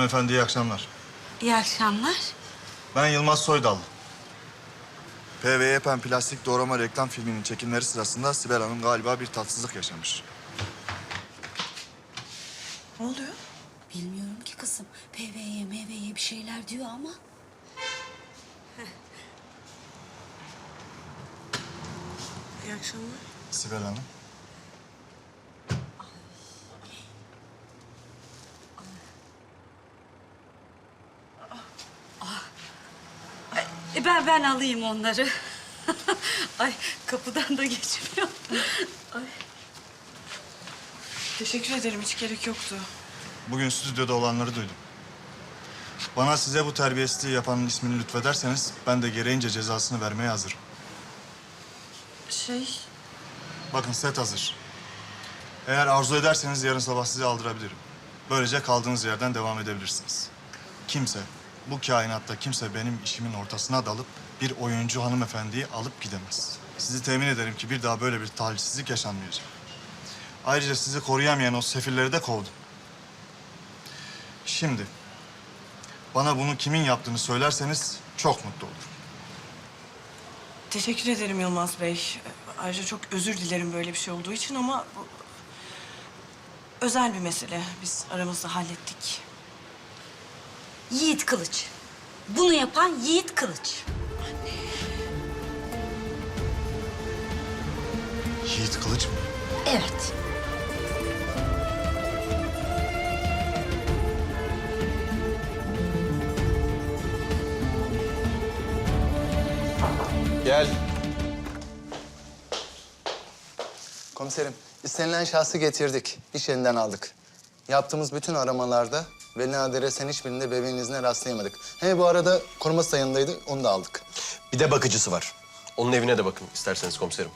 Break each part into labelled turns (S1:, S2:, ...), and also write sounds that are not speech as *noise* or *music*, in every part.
S1: Hanımefendi iyi akşamlar.
S2: İyi akşamlar.
S1: Ben Yılmaz Soydal. PVYPen plastik doğrama reklam filminin çekimleri sırasında Sibel Hanım galiba bir tatsızlık yaşamış.
S3: Ne oluyor?
S2: Bilmiyorum ki kızım. PV'ye meyveye bir şeyler diyor ama.
S3: İyi akşamlar.
S1: Sibel Hanım.
S2: Ben ben alayım onları. *laughs* Ay kapıdan da geçmiyor. Ay.
S3: Teşekkür ederim. Hiç gerek yoktu.
S1: Bugün stüdyoda olanları duydum. Bana size bu terbiyesizliği yapanın ismini lütfederseniz ben de gereğince cezasını vermeye hazırım.
S3: Şey,
S1: Bakın set hazır. Eğer arzu ederseniz yarın sabah sizi aldırabilirim. Böylece kaldığınız yerden devam edebilirsiniz. Kimse, bu kainatta kimse benim işimin ortasına dalıp bir oyuncu hanımefendiyi alıp gidemez. Sizi temin ederim ki bir daha böyle bir talihsizlik yaşanmayacak. Ayrıca sizi koruyamayan o sefilleri de kovdum. Şimdi bana bunu kimin yaptığını söylerseniz çok mutlu olurum.
S3: teşekkür ederim Yılmaz Bey. Ayrıca çok özür dilerim böyle bir şey olduğu için ama... Bu... Özel bir mesele. Biz aramızda hallettik.
S2: Yiğit Kılıç. Bunu yapan Yiğit Kılıç.
S1: Yiğit Kılıç mı?
S2: Evet.
S4: Gel. Komiserim, istenilen şahsı getirdik. İş yerinden aldık. Yaptığımız bütün aramalarda Veli adresen hiçbirinde bebeğin izine rastlayamadık. He bu arada koruması da yanındaydı, onu da aldık.
S5: Bir de bakıcısı var. Onun evine de bakın isterseniz komiserim.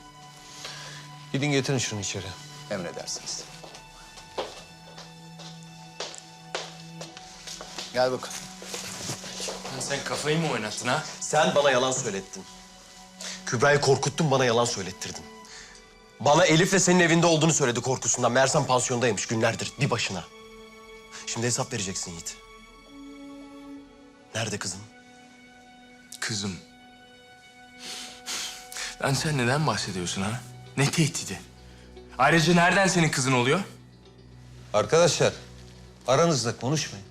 S6: Gidin getirin şunu içeri.
S4: Emredersiniz. Gel bakalım.
S7: Sen kafayı mı oynattın ha?
S5: Sen bana yalan söylettin. Kübra'yı korkuttun, bana yalan söylettirdin. Bana Elif'le senin evinde olduğunu söyledi korkusundan. Meğersem pansiyondaymış günlerdir, bir başına. Şimdi hesap vereceksin Yiğit. Nerede kızım?
S7: Kızım. Lan sen neden bahsediyorsun ha? Ne tehdidi? Ayrıca nereden senin kızın oluyor?
S6: Arkadaşlar, aranızda konuşmayın.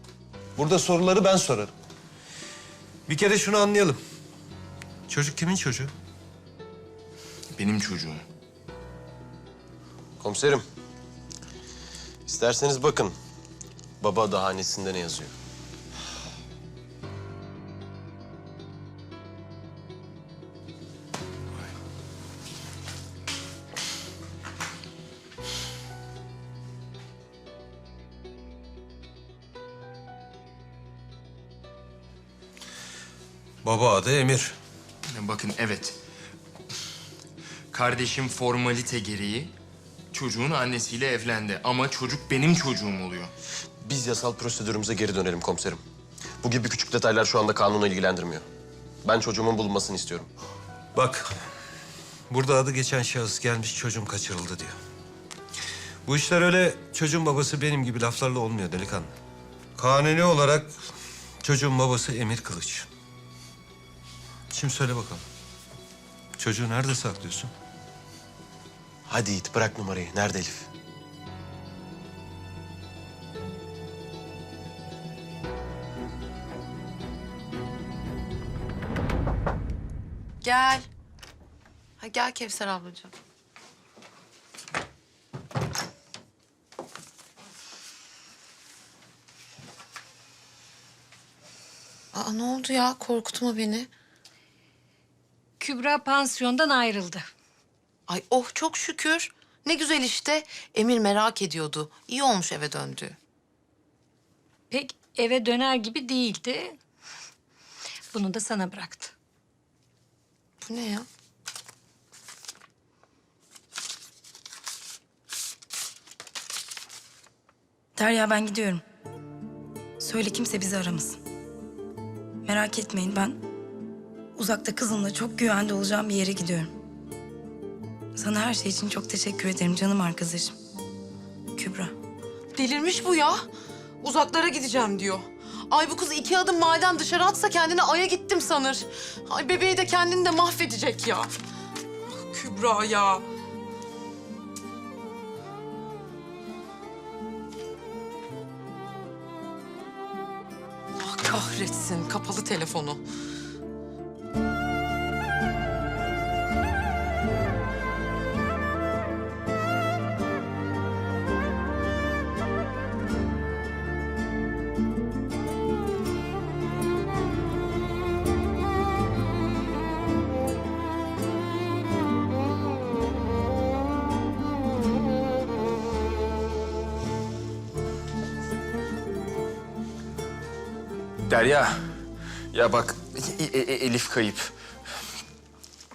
S6: Burada soruları ben sorarım. Bir kere şunu anlayalım. Çocuk kimin çocuğu?
S7: Benim çocuğum.
S5: Komiserim. İsterseniz bakın. Baba da hanesinde ne yazıyor?
S6: Baba adı Emir.
S7: Bakın evet. Kardeşim formalite gereği çocuğun annesiyle evlendi. Ama çocuk benim çocuğum oluyor.
S5: Biz yasal prosedürümüze geri dönelim komiserim. Bu gibi küçük detaylar şu anda kanunu ilgilendirmiyor. Ben çocuğumun bulunmasını istiyorum.
S6: Bak, burada adı geçen şahıs gelmiş çocuğum kaçırıldı diyor. Bu işler öyle çocuğun babası benim gibi laflarla olmuyor delikanlı. Kanuni olarak çocuğun babası Emir Kılıç. Şimdi söyle bakalım. Çocuğu nerede saklıyorsun?
S5: Hadi Yiğit bırak numarayı. Nerede Elif?
S8: Gel. Ha, gel Kevser ablacığım. Aa, ne oldu ya? Korkutma beni.
S9: Kübra pansiyondan ayrıldı.
S8: Ay oh çok şükür. Ne güzel işte. Emir merak ediyordu. İyi olmuş eve döndü.
S9: Pek eve döner gibi değildi. Bunu da sana bıraktı.
S8: Bu ne ya?
S10: Derya ben gidiyorum. Söyle kimse bizi aramasın. Merak etmeyin ben uzakta kızımla çok güvende olacağım bir yere gidiyorum. Sana her şey için çok teşekkür ederim canım arkadaşım. Kübra.
S8: Delirmiş bu ya. Uzaklara gideceğim diyor. Ay bu kız iki adım mahalleden dışarı atsa kendini aya gittim sanır. Ay bebeği de kendini de mahvedecek ya. Ah, Kübra ya. Ah, kahretsin kapalı telefonu.
S7: Derya. Ya bak E- E- Elif kayıp.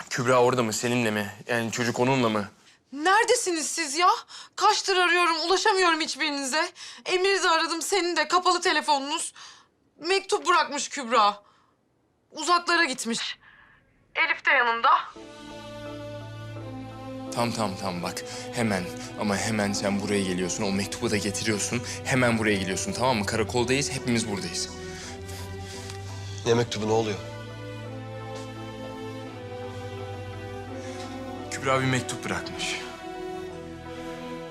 S7: Kübra orada mı? Seninle mi? Yani çocuk onunla mı?
S8: Neredesiniz siz ya? Kaçtır arıyorum, ulaşamıyorum hiçbirinize. Emir'i de aradım, senin de kapalı telefonunuz. Mektup bırakmış Kübra. Uzaklara gitmiş. Elif de yanında.
S7: Tamam tamam tamam bak hemen ama hemen sen buraya geliyorsun. O mektubu da getiriyorsun. Hemen buraya geliyorsun tamam mı? Karakoldayız hepimiz buradayız.
S5: Ne mektubu ne oluyor?
S7: Kübra bir mektup bırakmış.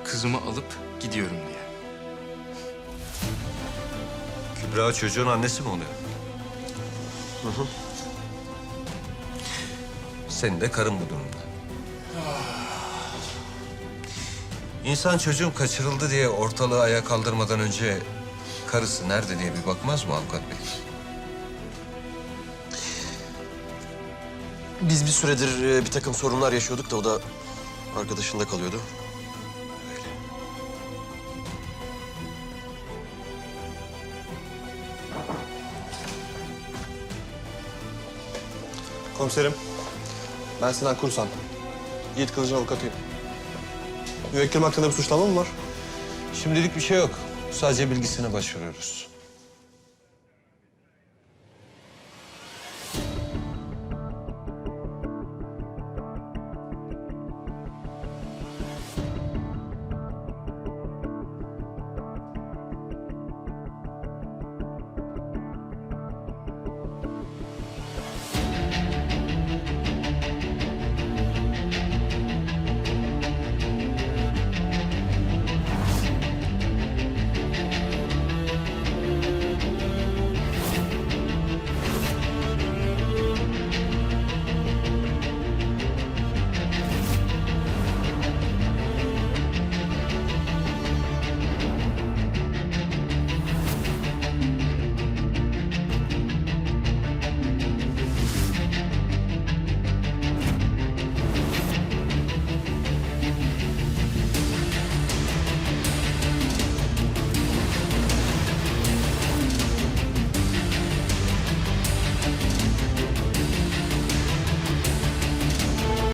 S7: Kızımı alıp gidiyorum diye.
S6: Kübra çocuğun annesi mi oluyor? Senin de karın bu durumda. İnsan çocuğum kaçırıldı diye ortalığı ayağa kaldırmadan önce karısı nerede diye bir bakmaz mı avukat bey?
S5: Biz bir süredir e, bir takım sorunlar yaşıyorduk da o da arkadaşında kalıyordu.
S11: Komiserim, ben Sinan Kursan. Yiğit Kılıç'ın avukatıyım. Müvekkilim hakkında bir suçlama mı var?
S6: Şimdilik bir şey yok. Sadece bilgisine başvuruyoruz.